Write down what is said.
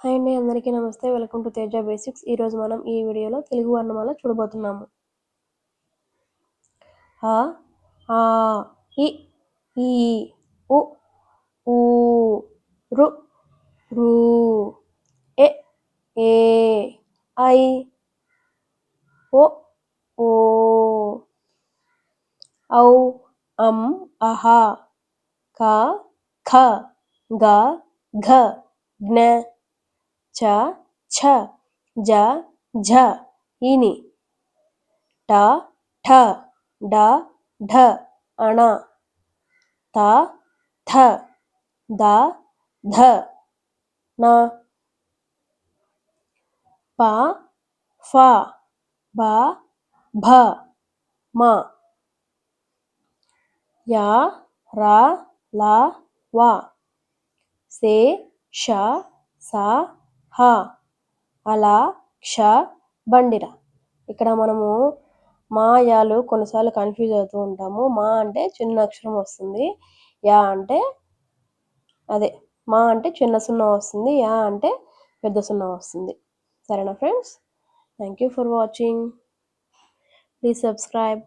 Hi అండి అందరికీ నమస్తే. Welcome to Teja basics. ఈరోజు మనం ఈ వీడియోలో తెలుగు వర్ణమాల చూడబోతున్నాము. ఆ ఆ ఇ ఈ ఉ ఊ రు రు ఎ ఏ ఐ ఓ ఓ ఔ అం అహ క ఖ గ ఘ జ్ఞ च छ ज झ இனி ட ಠ ಡ ಢ ಅಣ ತ ಥ ದ ಧ ನ ಪ ಫ ಬ ಭ ಮ ಯ ರ ಲ ವ ಸೆ ಶ ಸ హ అలా క్ష బండిర. ఇక్కడ మనము మా యాలు కొన్నిసార్లు కన్ఫ్యూజ్ అవుతూ ఉంటాము. మా అంటే చిన్న అక్షరం వస్తుంది. యా అంటే అదే. మా అంటే చిన్న సున్నా వస్తుంది. యా అంటే పెద్ద సున్నా వస్తుంది. సరేనా friends? Thank you for watching please subscribe